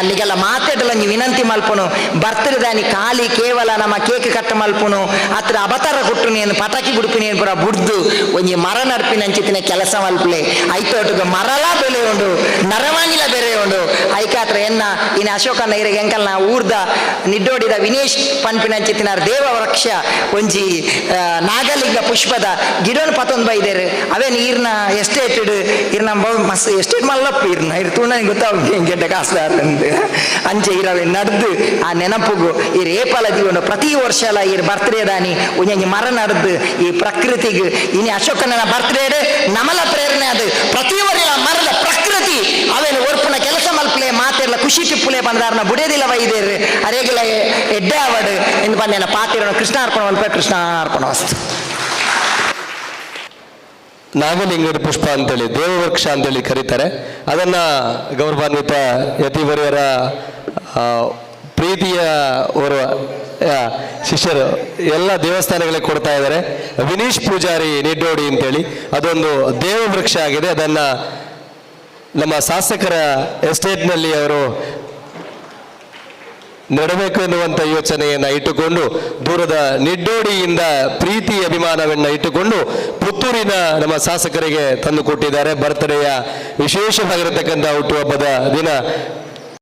ಅಲ್ಲಿಗೆಲ್ಲ ಮಾತಾಡಲ್ಲ ನೀವು ವಿನಂತಿ ಮಲ್ಪುನು ಬರ್ತಡದಾನಿ ಖಾಲಿ ಕೇವಲ ನಮ್ಮ ಕೇಕ್ ಕಟ್ಟ ಮಲ್ಪುನು ಹತ್ರ ಅವತಾರ ಕೊಟ್ಟು ನೀನು ಪಟಾಕಿ ಬುಡುಪು ನೀನು ಪುರ ಬುಡ್ದು. ಒಂಜಿ ಮರ ನಡ್ಪಿನ ಅಂಚಿತಿನ ಕೆಲಸ ಮಲ್ಪಲೆ. ಐತೋಟಗ ಮರಲ ಬೆಲೆ ಉಂಡು. ನರವಾಂಗಿಲ ಬೆಲೆ ಉಂಡು. ಐಕಾತ್ರ ಎನ್ನ ಇನ್ನು ಅಶೋಕನ ಎಂಕಲ್ ಎಂಕಲ್ನ ಊರ್ದ ನಿಡ್ಡೋಡಿದ ವಿನೇಶ್ ಪನ್ಪಿನ ಅಂಚಿತಿನ ದೇವ ವೃಕ್ಷ, ಒಂಜಿ ನಾಗಲಿಂಗ ಪುಷ್ಪದ ಗಿಡೋನ್ ಪತೊಂದು ಬೈದೇರು. ಅವೇ ನೀರ್ನ ಇರ್ನ ಮಸ್ ಎಸ್ಟೇಟ್ ಮಲ್ಲಪ್ಪ ಇರ್ನ ಇರ್ ತುಣ ಗೊತ್ತಾಗ ಗೆಡ್ಡ ಕಾಸ್ದಾರ ಅಂಚೆ ಇರವೆ ನಡ್ದು ಆ ನೆನಪುಗು. ಈ ರೇಪಲ ದಿಗೊಂಡು ಪ್ರತಿ ವರ್ಷ ಎಲ್ಲ ಈ ಬರ್ತ್ಡೇ ದಾನಿ ಒಂಜಿ ಮರ ನಡ್ದು ಈ ಪ್ರಕೃತಿಗೆ. ಇನಿ ಅಶೋಕನ ಬರ್ತ್ಡೇ ನಮಲ ಪ್ರೇರಣೆ ಅದು. ಪ್ರತಿ ವರ್ಷ ಮರದ ಪ್ರಕೃತಿ ಅವೇನು ಒರ್ಪುನ ಕೆಲಸ ಮಲ್ಪಲೆ ಮಾತೆಲ್ಲ ಖುಷಿ ಟಿಪ್ಪುಲೆ ಬಂದಾರನ ಬುಡೇದಿಲ್ಲ ವೈದೇರು ಅರೇಗಿಲ ಎಡ್ಡೆ ಅವಡು ಎಂದು ಬಂದೇನ ಪಾತಿರೋಣ ಕೃಷ್ಣ ಅರ್ಪಣ ಮಲ್ಪ ಕೃಷ್ಣ ಅರ್ಪಣ ವಸ್ತು. ನಾಗಲಿಂಗದ ಪುಷ್ಪ ಅಂತೇಳಿ, ದೇವವೃಕ್ಷ ಅಂತೇಳಿ ಕರೀತಾರೆ. ಅದನ್ನ ಗೌರವಾನ್ವಿತ ಯತಿವರ್ಯರ ಪ್ರೀತಿಯ ಓರ್ವ ಶಿಷ್ಯರು ಎಲ್ಲ ದೇವಸ್ಥಾನಗಳಿಗೆ ಕೊಡ್ತಾ ಇದ್ದಾರೆ. ವಿನೀಶ್ ಪೂಜಾರಿ ನಿಡ್ಡೋಡಿ ಅಂತೇಳಿ, ಅದೊಂದು ದೇವವೃಕ್ಷ ಆಗಿದೆ. ಅದನ್ನ ನಮ್ಮ ಶಾಸಕರ ಎಸ್ಟೇಟ್ನಲ್ಲಿ ಅವರು ನೆಡಬೇಕು ಎನ್ನುವಂಥ ಯೋಚನೆಯನ್ನು ಇಟ್ಟುಕೊಂಡು ದೂರದ ನಿಡ್ಡೋಡಿಯಿಂದ ಪ್ರೀತಿ ಅಭಿಮಾನವನ್ನು ಇಟ್ಟುಕೊಂಡು ಪುತ್ತೂರಿನ ನಮ್ಮ ಶಾಸಕರಿಗೆ ತಂದು ಕೊಟ್ಟಿದ್ದಾರೆ. ಬರ್ತ್ಡೇಯ ವಿಶೇಷವಾಗಿರತಕ್ಕಂಥ ಹುಟ್ಟುಹಬ್ಬದ ದಿನ.